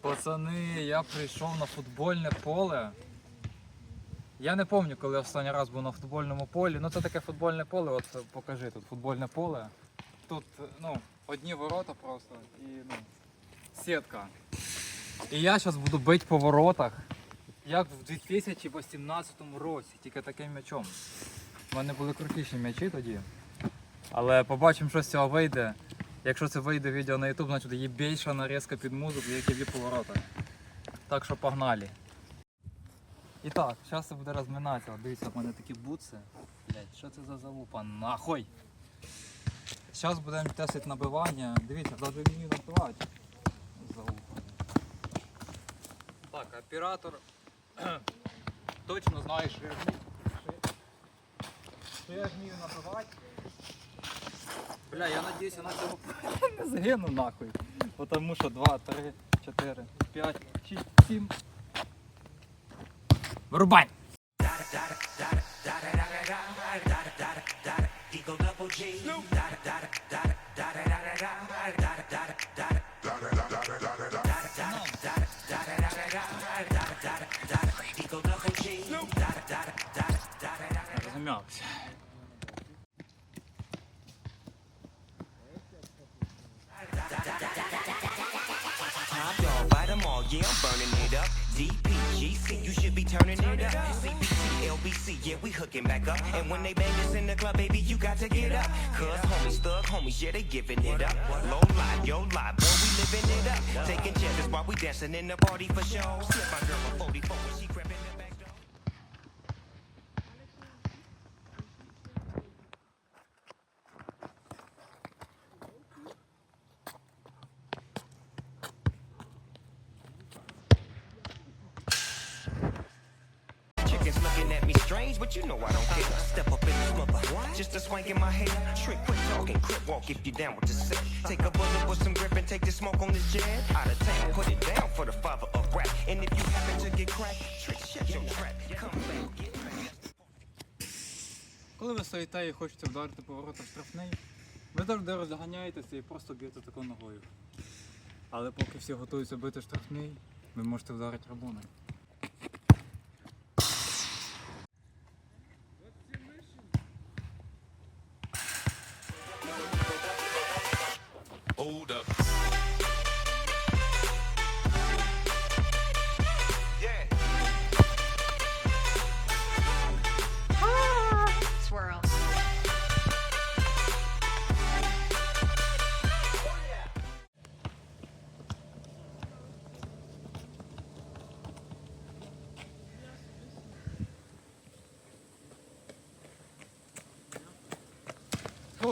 Пацани, я прийшов на футбольне поле. Я не пам'ятаю, коли останній раз був на футбольному полі. Ну це таке футбольне поле, от покажи тут футбольне поле. Тут ну, одні ворота просто і ну, сітка. І я зараз буду бити по воротах, як в 2018 році, тільки таким м'ячом. У мене були крутіші м'ячі тоді. Але побачимо, що з цього вийде. Якщо це вийде відео на YouTube, значить є більша нарізка під музику, як і дві поворота. Так що погнали. І так, зараз це буде розминатися. Дивіться, в мене такі бутси. Блять, що це за залупа? Нахуй! Зараз будемо тестити набивання. Дивіться, навіть вмію набивати. Залупа. Так, оператор точно знає, Що я вмію набивати. Бля, я надіюсь, на цьому не загину нахуй. Потому що 2, 3, 4, 5, 6, 7. Вирубай! Розумявся. Yeah, I'm burning it up. DPGC, you should be turning it up. CBT, LBC, yeah, we hooking back up. And when they bang us in the club, baby, you got to get up. Cause homies, thug homies, yeah, they giving it up. Low life, yo life, boy, we living it up. Taking chances while we dancing in the party for show. Strange, but you know I don't care. Step up in this mother, just a swank in my hair. Trick, quick talking, crip walk if you down with the sick. Take a bullet with some grip and take the smoke on this jab. Out of town, put it down for the father of rap. And if you happen to get cracked, trick, shut your trap. Come back, get. Коли ви стоїте і хочете вдарити поворотом штрафний, ви завжди розганяєтеся і просто б'єте таку ногою. Але поки всі готуються бити штрафний, ви можете вдарити рабоном.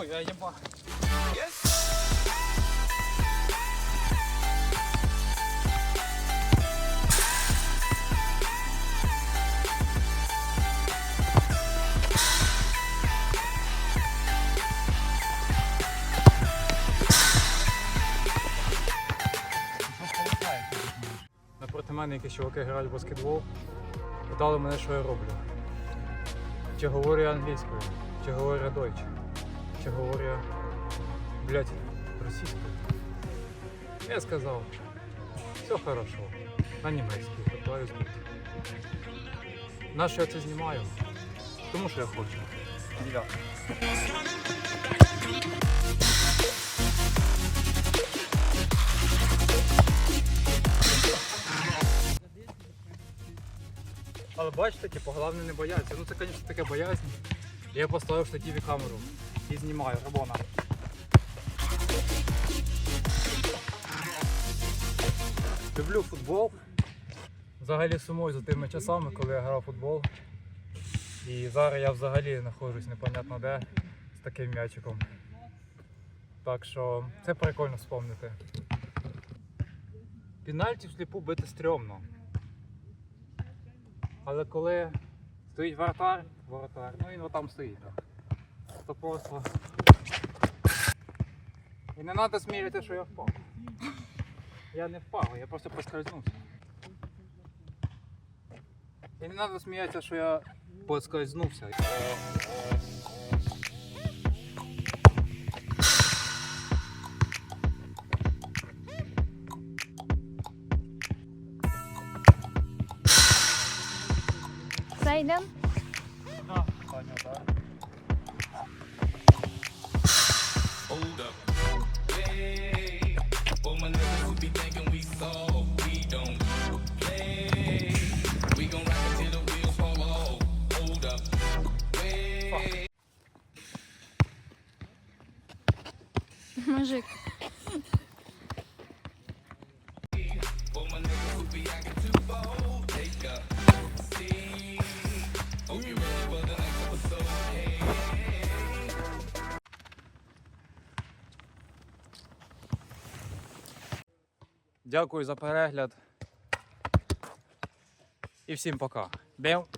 Ой, я єба. Напроти мене якісь чуваки грають в баскетбол. Питали мене, що я роблю. Чи говорю я англійською, чи говорю я дойч, чи говорю блядь, російською. Я сказав, все хорошо, на німецькій, питаюсь бути. На що я це знімаю? Тому що я хочу. Дев'ятка. Але бачите, типу, головне не бояться. Ну це, звісно, таке боязнь. Я поставив в штативі камеру і знімаю рабона. Люблю футбол. Взагалі сумую за тими часами, коли я грав футбол. І зараз я взагалі знаходжусь непонятно де з таким м'ячиком. Так що це прикольно вспомнити. Пенальті всліпу бити стрьомно. Але коли стоїть воротар, воротар, ну він отам стоїть. просто-просто. І не треба сміряти, що я впав. Я не впав, я просто поскользнувся. І не треба сміятися, що я поскользнувся. Зайдемо? Да, Саня, так. Hey. Дякую за перегляд. І всім пока. Бев.